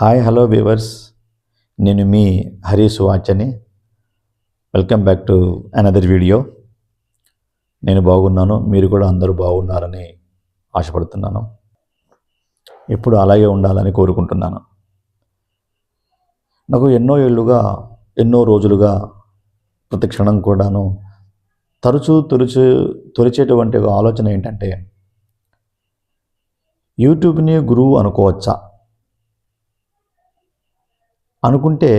Hi hello viewers నేను మీ Harish వాచని. Welcome back to another video నేను బాగున్నాను మీరు కూడా అందరూ బాగున్నారని ఆశపడుతున్నాను. ఎప్పుడు అలాగే ఉండాలని కోరుకుంటున్నాను. నాకు ఎన్నో ఏళ్ళుగా ఎన్నో రోజులుగా ప్రతి క్షణం కూడాను తరచూ తొలిచు తొలిచేటువంటి ఒక ఆలోచన ఏంటంటే యూట్యూబ్ని గురువు అనుకోవచ్చా? అనుకుంటే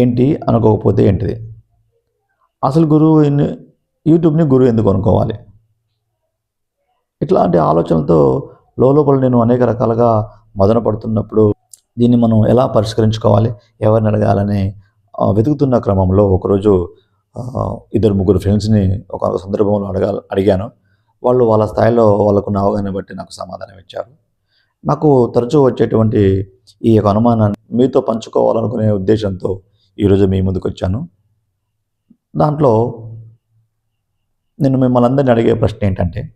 ఏంటి అనుకోకపోతే ఏంటిది? అసలు గురువు యూట్యూబ్ని గురువు ఎందుకు అనుకోవాలి? ఇట్లాంటి ఆలోచనలతో లోపల నేను అనేక రకాలుగా మదన పడుతున్నప్పుడు దీన్ని మనం ఎలా పరిష్కరించుకోవాలి? ఎవరిని అడగాలని వెతుకుతున్న క్రమంలో ఒకరోజు ఇద్దరు ముగ్గురు ఫ్రెండ్స్ని ఒక సందర్భంలో అడగా అడిగాను. వాళ్ళు వాళ్ళ స్థాయిలో వాళ్ళకున్న అవగాహన బట్టి నాకు సమాధానం ఇచ్చారు. నాకు తరచూ వచ్చేటువంటి ఈ యొక్క అనుమానాన్ని మీతో పంచుకోవాలనుకునే ఉద్దేశంతో ఈరోజు మీ ముందుకు వచ్చాను. దాంట్లో నేను మిమ్మల్ని అందరిని అడిగే ప్రశ్న ఏంటంటే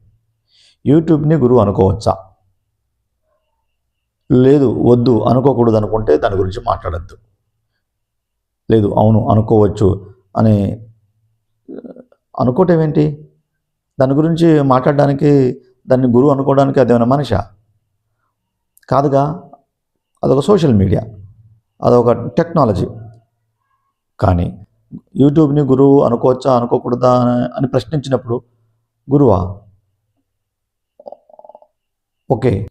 యూట్యూబ్ని గురువు అనుకోవచ్చా? లేదు వద్దు అనుకోకూడదు అనుకుంటే దాని గురించి మాట్లాడద్దు. లేదు అవును అనుకోవచ్చు అని అనుకోవటం ఏంటి? దాని గురించి మాట్లాడడానికి దాన్ని గురువు అనుకోవడానికి అదేమైనా మనిషా? కాదుగా అదొక సోషల్ మీడియా. అదొక టెక్నాలజీ. కానీ యూట్యూబ్ని గురువు అనుకోవచ్చా అనుకోకూడదా అని- ప్రశ్నించినప్పుడు గురువా ఓకే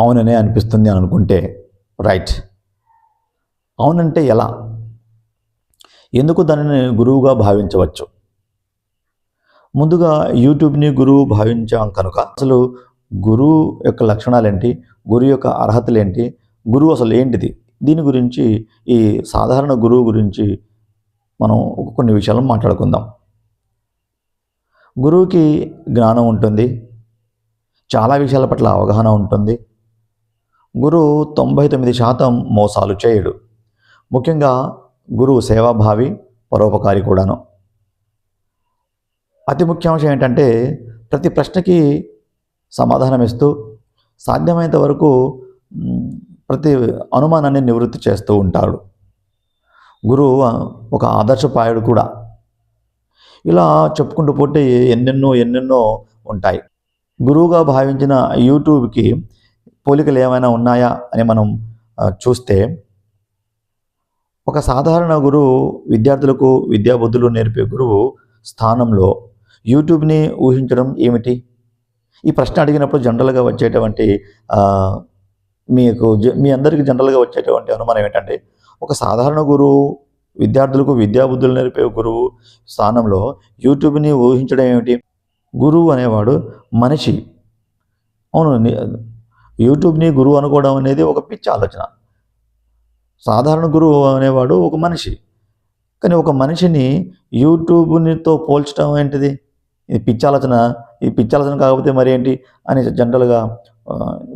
అవుననే అనిపిస్తుంది అని అనుకుంటే రైట్. అవునంటే ఎలా? ఎందుకు దానిని గురువుగా భావించవచ్చు? ముందుగా యూట్యూబ్ని గురువు భావించాం కనుక అసలు గురువు యొక్క లక్షణాలేంటి? గురువు యొక్క అర్హతలు ఏంటి గురువు అసలు ఏంటిది? దీని గురించి ఈ సాధారణ గురువు గురించి మనం ఒక కొన్ని విషయాలు మాట్లాడుకుందాం. గురువుకి జ్ఞానం ఉంటుంది. చాలా విషయాల పట్ల అవగాహన ఉంటుంది. గురువు తొంభై తొమ్మిది శాతం మోసాలు చేయడు. ముఖ్యంగా గురువు సేవాభావి పరోపకారి కూడాను. అతి ముఖ్యాంశం ఏంటంటే ప్రతి ప్రశ్నకి సమాధానం ఇస్తూ సాధ్యమైనంత వరకు ప్రతి అనుమానాన్ని నివృత్తి చేస్తూ ఉంటాడు. గురువు ఒక ఆదర్శపాయుడు కూడా. ఇలా చెప్పుకుంటూ పోతే ఎన్నెన్నో ఎన్నెన్నో ఉంటాయి. గురువుగా భావించిన యూట్యూబ్కి పోలికలు ఏమైనా ఉన్నాయా అని మనం చూస్తే ఒక సాధారణ గురువు విద్యార్థులకు విద్యాబుద్ధులు నేర్పే గురువు స్థానంలో యూట్యూబ్ని ఊహించడం ఏమిటి? ఈ ప్రశ్న అడిగినప్పుడు జనరల్గా వచ్చేటువంటి మీకు జ- మీ అందరికీ జనరల్గా వచ్చేటువంటి అనుమానం ఏంటంటే ఒక సాధారణ గురువు విద్యార్థులకు విద్యాబుద్ధులు నేర్పే గురువు స్థానంలో యూట్యూబ్ని ఊహించడం ఏమిటి? గురువు అనేవాడు మనిషి. అవును యూట్యూబ్ని గురువు అనుకోవడం అనేది ఒక పిచ్చి ఆలోచన. సాధారణ గురువు అనేవాడు ఒక మనిషి. కానీ ఒక మనిషిని యూట్యూబ్నితో పోల్చడం ఏంటిది? ఇది పిచ్చాలోచన ఈ పిచ్చాలోచన కాకపోతే మరి ఏంటి? అని జనరల్గా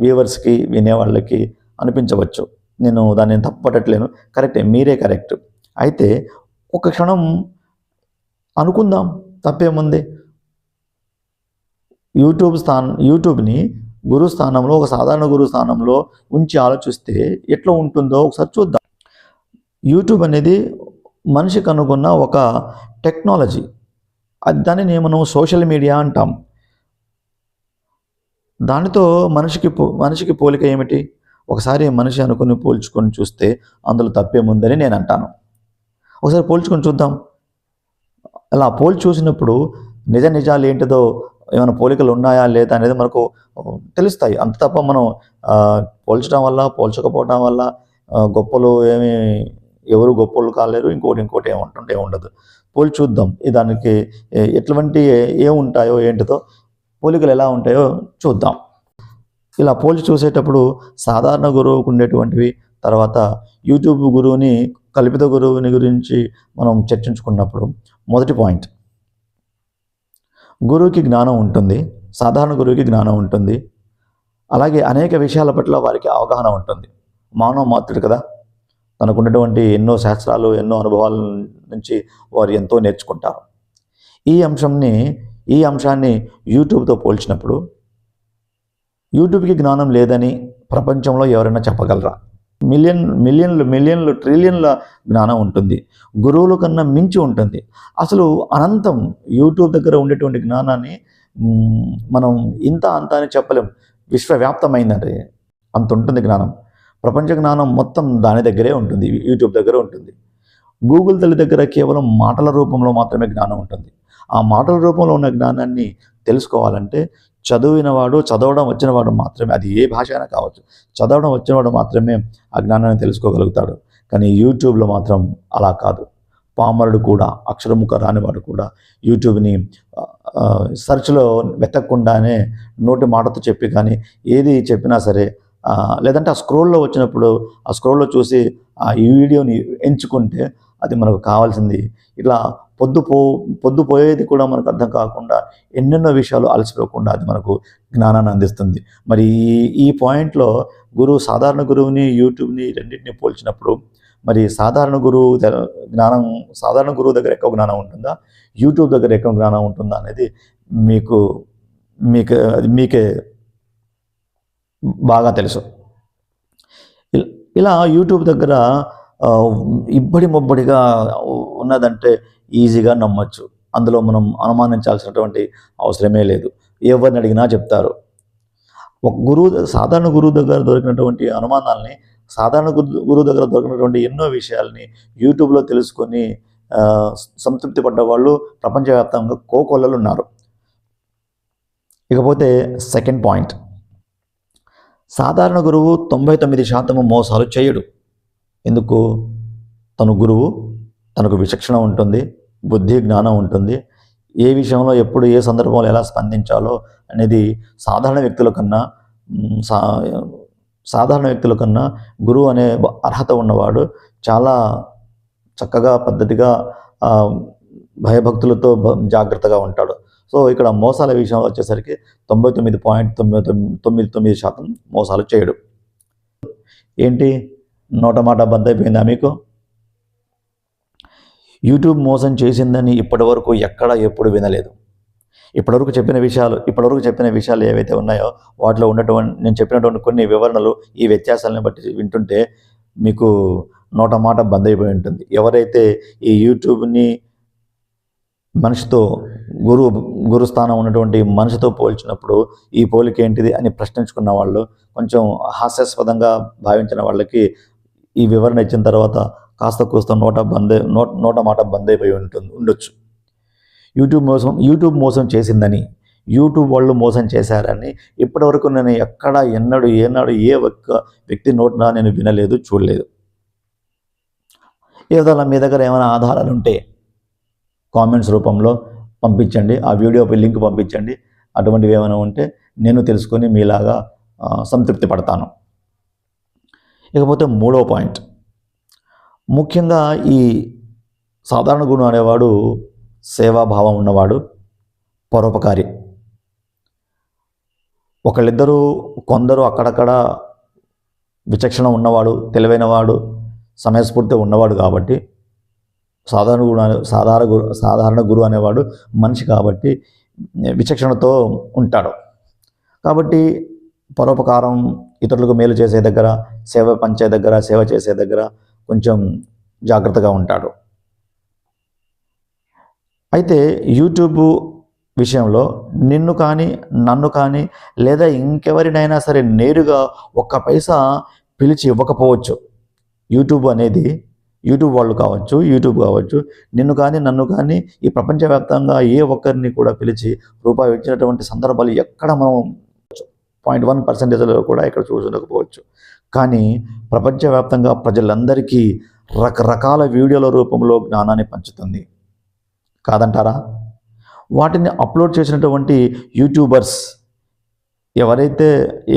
వ్యూవర్స్కి వినేవాళ్ళకి అనిపించవచ్చు. నేను దాన్ని తప్పట్టట్లేను కరెక్టే మీరే కరెక్ట్. అయితే ఒక క్షణం అనుకుందాం తప్పేముంది? యూట్యూబ్ స్థానం యూట్యూబ్ని గురు స్థానంలో ఒక సాధారణ గురు స్థానంలో ఉంచి ఆలోచిస్తే ఎట్లా ఉంటుందో ఒకసారి చూద్దాం. యూట్యూబ్ అనేది మనిషి కనుగొన్న ఒక టెక్నాలజీ. అది దానిని మనం సోషల్ మీడియా అంటాం. దానితో మనిషికి పో- మనిషికి పోలిక ఏమిటి? ఒకసారి మనిషి అనుకుని పోల్చుకొని చూస్తే అందులో తప్పేముందని నేను అంటాను. ఒకసారి పోల్చుకొని చూద్దాం. అలా పోల్చి చూసినప్పుడు నిజ నిజాలు ఏంటిదో ఏమైనా పోలికలు ఉన్నాయా లేదా అనేది మనకు తెలుస్తాయి. అంత తప్ప మనం పోల్చడం వల్ల పోల్చకపోవడం వల్ల గొప్పలు ఏమి ఎవరు గొప్పలు కాలేరు ఇంకోటి ఇంకోటి ఏముంటుంటే ఉండదు. పోల్చి చూద్దాం. దానికి ఎటువంటి ఏముంటాయో ఏంటిదో పోలికలు ఎలా ఉంటాయో చూద్దాం. ఇలా పోల్చి చూసేటప్పుడు సాధారణ గురువుకు ఉండేటువంటివి తర్వాత యూట్యూబ్ గురువుని కల్పిత గురువుని గురించి మనం చర్చించుకున్నప్పుడు మొదటి పాయింట్. గురువుకి జ్ఞానం ఉంటుంది సాధారణ గురువుకి జ్ఞానం ఉంటుంది. అలాగే అనేక విషయాల పట్ల వారికి అవగాహన ఉంటుంది. మానవ మాత్రుడు కదా. తనకున్నటువంటి ఎన్నో శాస్త్రాలు ఎన్నో అనుభవాల నుంచి వారు ఎంతో నేర్చుకుంటారు. ఈ అంశంని ఈ అంశాన్ని యూట్యూబ్తో పోల్చినప్పుడు యూట్యూబ్కి జ్ఞానం లేదని ప్రపంచంలో ఎవరైనా చెప్పగలరా? మిలియన్ మిలియన్లు మిలియన్లు ట్రిలియన్ల జ్ఞానం ఉంటుంది. గురువుల కన్నా మించి ఉంటుంది. అసలు అనంతం యూట్యూబ్ దగ్గర ఉండేటువంటి జ్ఞానాన్ని మనం ఇంత అంత అని చెప్పలేం. విశ్వవ్యాప్తమైందంటే అంత ఉంటుంది జ్ఞానం. ప్రపంచ జ్ఞానం మొత్తం దాని దగ్గరే ఉంటుంది. యూట్యూబ్ దగ్గర ఉంటుంది. గూగుల్ తల్లి దగ్గర కేవలం మాటల రూపంలో మాత్రమే జ్ఞానం ఉంటుంది. ఆ మాటల రూపంలో ఉన్న జ్ఞానాన్ని తెలుసుకోవాలంటే చదివినవాడు చదవడం వచ్చినవాడు మాత్రమే అది ఏ భాష అయినా కావచ్చు చదవడం వచ్చినవాడు మాత్రమే ఆ జ్ఞానాన్ని తెలుసుకోగలుగుతాడు. కానీ యూట్యూబ్లో మాత్రం అలా కాదు. పామరుడు కూడా అక్షరముఖ రానివాడు కూడా యూట్యూబ్ని సెర్చ్లో వెతకకుండానే నోటి మాటతో చెప్పి కానీ ఏది చెప్పినా సరే లేదంటే ఆ స్క్రోల్లో వచ్చినప్పుడు ఆ స్క్రోల్లో చూసి ఆ ఈ వీడియోని ఎంచుకుంటే అది మనకు కావాల్సింది. ఇట్లా పొద్దు పో పొద్దు పోయేది కూడా మనకు అర్థం కాకుండా ఎన్నెన్నో విషయాలు అలసిపోకుండా అది మనకు జ్ఞానాన్ని అందిస్తుంది. మరి ఈ పాయింట్లో గురువు సాధారణ గురువుని యూట్యూబ్ని రెండింటిని పోల్చినప్పుడు మరి సాధారణ గురువు జ్ఞానం సాధారణ గురువు దగ్గర ఎక్కువ జ్ఞానం ఉంటుందా? యూట్యూబ్ దగ్గర ఎక్కువ జ్ఞానం ఉంటుందా అనేది మీకు మీకు అది మీకే బాగా తెలుసు. ఇలా యూట్యూబ్ దగ్గర ఇబ్బడి మొబ్బడిగా ఉన్నదంటే ఈజీగా నమ్మచ్చు. అందులో మనం అనుమానించాల్సినటువంటి అవసరమే లేదు. ఎవరిని అడిగినా చెప్తారు. ఒక గురువు సాధారణ గురువు దగ్గర దొరికినటువంటి అనుమానాల్ని సాధారణ గురు గురువు దగ్గర దొరికినటువంటి ఎన్నో విషయాల్ని యూట్యూబ్లో తెలుసుకొని సంతృప్తి పడ్డ వాళ్ళు ప్రపంచవ్యాప్తంగా కోకొల్లలు ఉన్నారు. ఇకపోతే సెకండ్ పాయింట్. సాధారణ గురువు తొంభై తొమ్మిది శాతము మోసాలు చేయడు. ఎందుకు? తను గురువు తనకు విచక్షణ ఉంటుంది. బుద్ధి జ్ఞానం ఉంటుంది. ఏ విషయంలో ఎప్పుడు ఏ సందర్భంలో ఎలా స్పందించాలో అనేది సాధారణ వ్యక్తుల కన్నా సా సాధారణ వ్యక్తుల కన్నా గురువు అనే అర్హత ఉన్నవాడు చాలా చక్కగా పద్ధతిగా భయభక్తులతో జాగ్రత్తగా ఉంటాడు. సో ఇక్కడ మోసాల విషయంలో వచ్చేసరికి తొంభై తొమ్మిది పాయింట్ తొమ్మిది తొమ్మిది తొమ్మిది తొమ్మిది శాతం మోసాలు చేయడు. ఏంటి? నోట మాట బద్దైపోయిందా అయిపోయిందా మీకు? యూట్యూబ్ మోసం చేసిందని ఇప్పటివరకు ఎక్కడ ఎప్పుడు వినలేదు. ఇప్పటివరకు చెప్పిన విషయాలు ఇప్పటివరకు చెప్పిన విషయాలు ఏవైతే ఉన్నాయో వాటిలో ఉన్నటువంటి నేను చెప్పినటువంటి కొన్ని వివరణలు ఈ వ్యత్యాసాలను బట్టి వింటుంటే మీకు నోట మాట బంద్ అయిపోయి ఉంటుంది. ఎవరైతే ఈ యూట్యూబ్ని మనిషితో గురు గురుస్థానం ఉన్నటువంటి మనిషితో పోల్చినప్పుడు ఈ పోలిక ఏంటిది అని ప్రశ్నించుకున్న వాళ్ళు కొంచెం హాస్యాస్పదంగా భావించిన వాళ్ళకి ఈ వివరణ ఇచ్చిన తర్వాత కాస్త కూస్త నోట బంద్ నోట నోట మాట బంద్ అయిపోయి ఉంటుంది ఉండొచ్చు. యూట్యూబ్ మోసం యూట్యూబ్ మోసం చేసిందని యూట్యూబ్ వాళ్ళు మోసం చేశారని ఇప్పటివరకు నేను ఎక్కడ ఎన్నడు ఏనాడు ఏ ఒక్క వ్యక్తి నోటినా నేను వినలేదు చూడలేదు. ఏదో మీ దగ్గర ఏమైనా ఆధారాలు ఉంటే కామెంట్స్ రూపంలో పంపించండి ఆ వీడియోపై లింక్ పంపించండి. అటువంటివి ఏమైనా ఉంటే నేను తెలుసుకొని మీలాగా సంతృప్తి పడతాను. ఇకపోతే మూడో పాయింట్. ముఖ్యంగా ఈ సాధారణ గుణం అనేవాడు సేవాభావం ఉన్నవాడు పరోపకారి. ఒకళ్ళిద్దరూ కొందరు అక్కడక్కడ విచక్షణ ఉన్నవాడు తెలివైనవాడు సమయస్ఫూర్తి ఉన్నవాడు కాబట్టి సాధారణ గురు సాధారణ గురు సాధారణ గురువు అనేవాడు మనిషి కాబట్టి విచక్షణతో ఉంటాడు. కాబట్టి పరోపకారం ఇతరులకు మేలు చేసే దగ్గర సేవ పంచే దగ్గర సేవ చేసే దగ్గర కొంచెం జాగ్రత్తగా ఉంటాడు. అయితే యూట్యూబ్ విషయంలో నిన్ను కానీ నన్ను కానీ లేదా ఇంకెవరినైనా సరే నేరుగా ఒక్క పైసా పిలిచి ఇవ్వకపోవచ్చు. యూట్యూబ్ అనేది యూట్యూబ్ వాళ్ళు కావచ్చు యూట్యూబ్ కావచ్చు నిన్ను కానీ నన్ను కానీ ఈ ప్రపంచవ్యాప్తంగా ఏ ఒక్కరిని కూడా పిలిచి రూపాయి ఇచ్చినటువంటి సందర్భాలు ఎక్కడ మనం పాయింట్ వన్ పర్సెంటేజ్లో కూడా ఇక్కడ చూసుండకపోవచ్చు కానీ ప్రపంచవ్యాప్తంగా ప్రజలందరికీ రకరకాల వీడియోల రూపంలో జ్ఞానాన్ని పంచుతుంది. కాదంటారా? వాటిని అప్లోడ్ చేసినటువంటి యూట్యూబర్స్ ఎవరైతే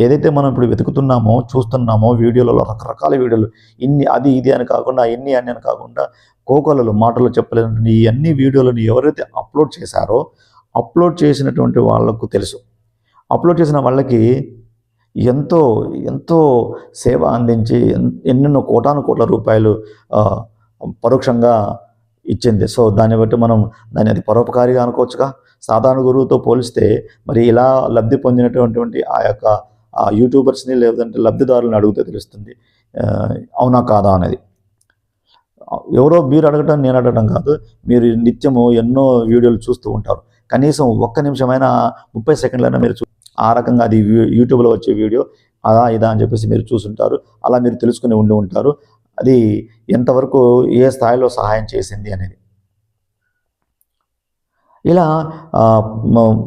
ఏదైతే మనం ఇప్పుడు వెతుకుతున్నామో చూస్తున్నామో వీడియోలలో రకరకాల వీడియోలు ఇన్ని అది ఇది అని కాకుండా ఇన్ని అని అని కాకుండా కోకొలలు మాటలు చెప్పలేనటువంటి ఈ అన్ని వీడియోలను ఎవరైతే అప్లోడ్ చేశారో అప్లోడ్ చేసినటువంటి వాళ్ళకు తెలుసు. అప్లోడ్ చేసిన వాళ్ళకి ఎంతో ఎంతో సేవ అందించి ఎన్- ఎన్నెన్నో కోటాను కోట్ల రూపాయలు పరోక్షంగా ఇచ్చింది. సో దాన్ని బట్టి మనం దాన్ని అది పరోపకారిగా అనుకోవచ్చుగా. సాధారణ గురువుతో పోలిస్తే మరి ఇలా లబ్ధి పొందినటువంటి ఆ యొక్క ఆ యూట్యూబర్స్ని లేదంటే లబ్ధిదారులను అడిగితే తెలుస్తుంది. అవునా కాదా అనేది. ఎవరో మీరు అడగటం నేను అడగటం కాదు. మీరు నిత్యము ఎన్నో వీడియోలు చూస్తూ ఉంటారు. కనీసం ఒక్క నిమిషమైనా ముప్పై సెకండ్లైనా మీరు చూ ఆ రకంగా అది యూట్యూబ్లో వచ్చే వీడియో అదా ఇదా అని చెప్పేసి మీరు చూసుంటారు. అలా మీరు తెలుసుకుని ఉండి ఉంటారు. అది ఎంతవరకు ఏ స్థాయిలో సహాయం చేసింది అనేది. ఇలా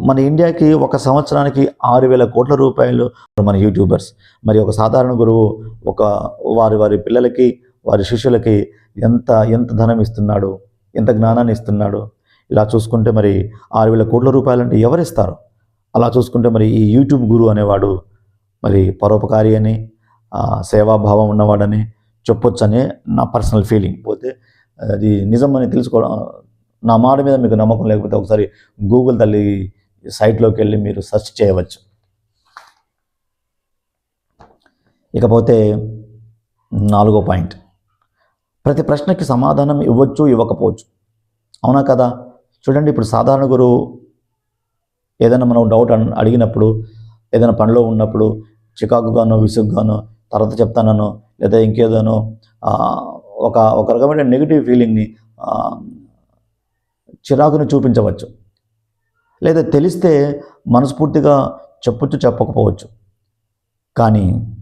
మన ఇండియాకి ఒక సంవత్సరానికి ఆరు వేల కోట్ల రూపాయలు మన యూట్యూబర్స్. మరి ఒక సాధారణ గురువు ఒక వారి వారి పిల్లలకి వారి శిష్యులకి ఎంత ఎంత ధనం ఇస్తున్నాడు ఎంత జ్ఞానాన్ని ఇస్తున్నాడు. ఇలా చూసుకుంటే మరి ఆరు వేల కోట్ల రూపాయలు అంటే ఎవరిస్తారు? అలా చూసుకుంటే మరి ఈ యూట్యూబ్ గురువు అనేవాడు మరి పరోపకారి అని సేవాభావం ఉన్నవాడని చెప్పొచ్చని నా పర్సనల్ ఫీలింగ్. పోతే అది నిజం అని తెలుసుకోవడం నా మాట మీద మీకు నమ్మకం లేకపోతే ఒకసారి గూగుల్ తల్లి సైట్లోకి వెళ్ళి మీరు సెర్చ్ చేయవచ్చు. ఇకపోతే నాలుగో పాయింట్. ప్రతి ప్రశ్నకి సమాధానం ఇవ్వచ్చు ఇవ్వకపోవచ్చు. అవునా కదా? చూడండి ఇప్పుడు సాధారణ గురువు ఏదైనా మనం డౌట్ అడిగినప్పుడు ఏదైనా పనిలో ఉన్నప్పుడు చికాకుగానో విసుగ్గానో తర్వాత చెప్తానో లేదా ఇంకేదోనో ఒక ఒక రకమైన నెగిటివ్ ఫీలింగ్ని చిరాకును చిరాకుని చూపించవచ్చు. లేదా తెలిస్తే మనస్ఫూర్తిగా చెప్పొచ్చు చెప్పకపోవచ్చు. కానీ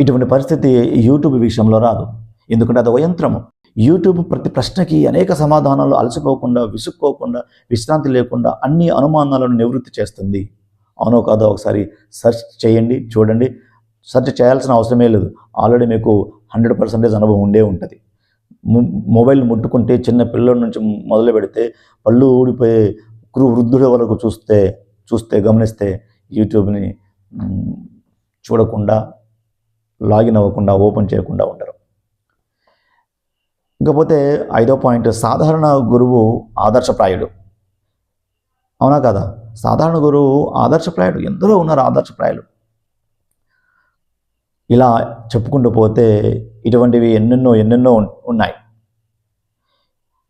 ఇటువంటి పరిస్థితి యూట్యూబ్ విషయంలో రాదు. ఎందుకంటే అది ఒక యంత్రము. యూట్యూబ్ ప్రతి ప్రశ్నకి అనేక సమాధానాలు అలసిపోకుండా విసుక్కోకుండా విశ్రాంతి లేకుండా అన్ని అనుమానాలను నివృత్తి చేస్తుంది. అవునో కాదో ఒకసారి సెర్చ్ చేయండి చూడండి. సెర్చ్ చేయాల్సిన అవసరమే లేదు. ఆల్రెడీ మీకు హండ్రెడ్ పర్సెంటేజ్ అనుభవం ఉండే ఉంటుంది. మొబైల్ ముట్టుకుంటే చిన్న పిల్లల నుంచి మొదలు పెడితే పళ్ళు ఊడిపోయే కురు వృద్ధుల వరకు చూస్తే చూస్తే గమనిస్తే యూట్యూబ్ని చూడకుండా లాగిన్ అవ్వకుండా ఓపెన్ చేయకుండా ఉంటారు ఇకపోతే ఐదో పాయింట్ సాధారణ గురువు ఆదర్శప్రాయుడు. అవునా కదా? సాధారణ గురువు ఆదర్శప్రాయుడు ఎందరో ఉన్నారు ఆదర్శప్రాయులు. ఇలా చెప్పుకుంటూ పోతే ఇటువంటివి ఎన్నెన్నో ఎన్నెన్నో ఉన్నాయి.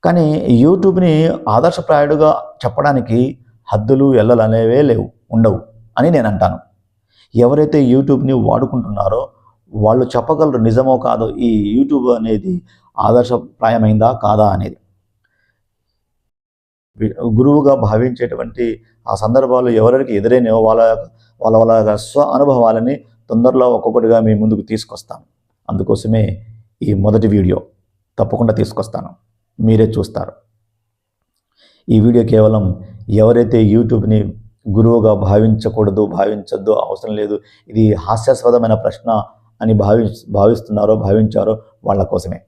కానీ యూట్యూబ్ని ఆదర్శప్రాయుడుగా చెప్పడానికి హద్దులు ఎల్లలు అనేవే లేవు ఉండవు అని నేను అంటాను. ఎవరైతే యూట్యూబ్ని వాడుకుంటున్నారో వాళ్ళు చెప్పగలరు నిజమో కాదో ఈ యూట్యూబ్ అనేది ఆదర్శప్రాయమైందా కాదా అనేది. గురువుగా భావించేటువంటి ఆ సందర్భాలు ఎవరికి ఎదురైనవో వాళ్ళ వాళ్ళ వాళ్ళ స్వ అనుభవాలని తొందరలో ఒక్కొక్కటిగా మీ ముందుకు తీసుకొస్తాను. అందుకోసమే ఈ మొదటి వీడియో తప్పకుండా తీసుకొస్తాను. మీరే చూస్తారు. ఈ వీడియో కేవలం ఎవరైతే యూట్యూబ్ని గురువుగా భావించకూడదు భావించద్దు అవసరం లేదు ఇది హాస్యాస్పదమైన ప్రశ్న అని భావి భావిస్తున్నారో భావించారో వాళ్ళ కోసమే.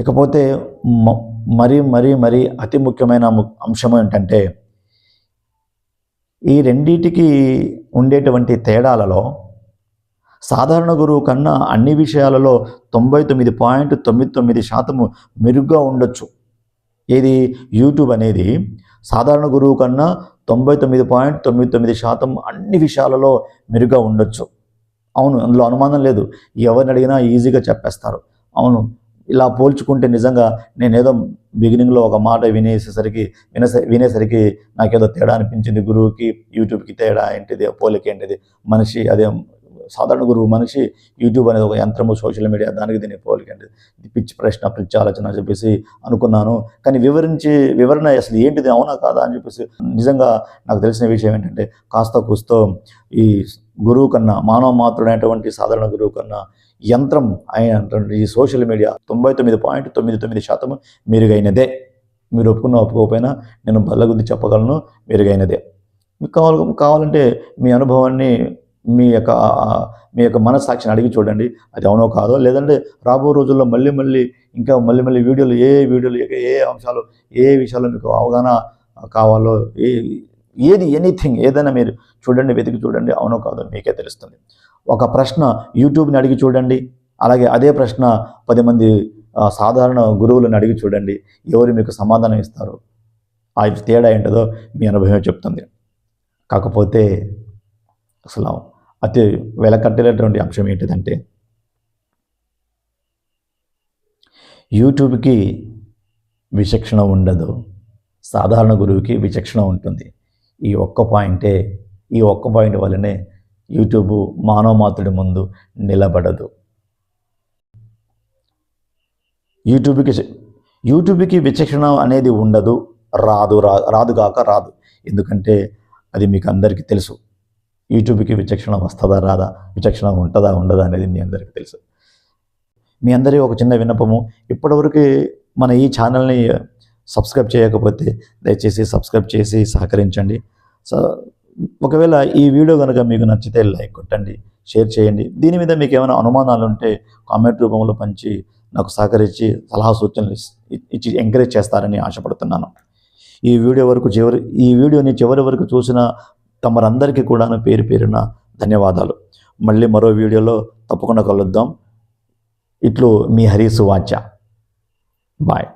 ఇకపోతే మ- మరి మరి మరి అతి ముఖ్యమైన అంశం ఏంటంటే ఈ రెండిటికి ఉండేటువంటి తేడాలలో సాధారణ గురువు కన్నా అన్ని విషయాలలో తొంభై తొమ్మిది పాయింట్ తొమ్మిది తొమ్మిది శాతము మెరుగ్గా ఉండొచ్చు. ఏది? యూట్యూబ్ అనేది సాధారణ గురువు కన్నా తొంభై తొమ్మిది పాయింట్ తొమ్మిది తొమ్మిది శాతం అన్ని విషయాలలో మెరుగ్గా ఉండొచ్చు. అవును అందులో అనుమానం లేదు. ఎవరిని అడిగినా ఈజీగా చెప్పేస్తారు. అవును ఇలా పోల్చుకుంటే నిజంగా నేనేదో బిగినింగ్లో ఒక మాట వినేసేసరికి వినసే వినేసరికి నాకేదో తేడా అనిపించింది. గురువుకి యూట్యూబ్కి తేడా ఏంటిది? పోలిక ఏంటిది? మనిషి అదే సాధారణ గురువు మనిషి యూట్యూబ్ అనేది ఒక యంత్రము సోషల్ మీడియా దానికి దీన్ని పోలిక ఏంటిది? ఇది పిచ్చి ప్రశ్న పిచ్చి ఆలోచన అని చెప్పేసి అనుకున్నాను. కానీ వివరించి వివరణ అసలు ఏంటిది? అవునా కాదా అని చెప్పేసి నిజంగా నాకు తెలిసిన విషయం ఏంటంటే కాస్త కూస్తో ఈ గురువు కన్నా మానవ మాత్రుడైనటువంటి సాధారణ గురువు కన్నా యంత్రం అయినటువంటి ఈ సోషల్ మీడియా తొంభై తొమ్మిది పాయింట్ తొమ్మిది తొమ్మిది శాతం మెరుగైనదే. మీరు ఒప్పుకున్న ఒప్పుకోకపోయినా నేను బల్లగుద్ది చెప్పగలను మెరుగైనదే. మీకు కావాలి కావాలంటే మీ అనుభవాన్ని మీ యొక్క మీ యొక్క మనస్సాక్షిని అడిగి చూడండి. అది అవునో కాదో లేదంటే రాబో రోజుల్లో మళ్ళీ మళ్ళీ ఇంకా మళ్ళీ మళ్ళీ వీడియోలు ఏ వీడియోలు ఏ ఏ అంశాలు ఏ విషయాలు మీకు అవగాహన కావాలో ఏ ఏది ఎనీథింగ్ ఏదైనా మీరు చూడండి వెతికి చూడండి అవునో కాదో మీకే తెలుస్తుంది. ఒక ప్రశ్న యూట్యూబ్ని అడిగి చూడండి. అలాగే అదే ప్రశ్న పది మంది సాధారణ గురువులను అడిగి చూడండి. ఎవరు మీకు సమాధానం ఇస్తారు? ఆ తేడా ఏంటదో మీ అనుభవం చెప్తుంది. కాకపోతే అసలు అతి వెలకట్టలేటువంటి అంశం ఏంటిదంటే యూట్యూబ్కి విచక్షణ ఉండదు. సాధారణ గురువుకి విచక్షణ ఉంటుంది. ఈ ఒక్క పాయింటే ఈ ఒక్క పాయింట్ వల్లనే యూట్యూబ్ మానవమాతుడి ముందు నిలబడదు. యూట్యూబ్కి యూట్యూబ్కి విచక్షణ అనేది ఉండదు. రాదు రా రాదు కాక రాదు. ఎందుకంటే అది మీకు అందరికీ తెలుసు. యూట్యూబ్కి విచక్షణ వస్తుందా రాదా? విచక్షణ ఉంటుందా ఉండదా అనేది మీ అందరికీ తెలుసు. మీ అందరి ఒక చిన్న విన్నపము. ఇప్పటివరకు మన ఈ ఛానల్ని సబ్స్క్రైబ్ చేయకపోతే దయచేసి సబ్స్క్రైబ్ చేసి సహకరించండి. సో ఒకవేళ ఈ వీడియో కనుక మీకు నచ్చితే లైక్ కొట్టండి షేర్ చేయండి. దీని మీద మీకు ఏమైనా అనుమానాలు ఉంటే కామెంట్ రూపంలో పంచి నాకు సహకరించి సలహా సూచనలు ఇచ్చి ఎంకరేజ్ చేస్తారని ఆశపడుతున్నాను. ఈ వీడియో వరకు చివరి ఈ వీడియోని చివరి వరకు చూసిన తమరందరికీ కూడాను పేరు పేరున ధన్యవాదాలు. మళ్ళీ మరో వీడియోలో తప్పకుండా కలుద్దాం. ఇట్లు మీ హరీసు వాచ్య బాయ్.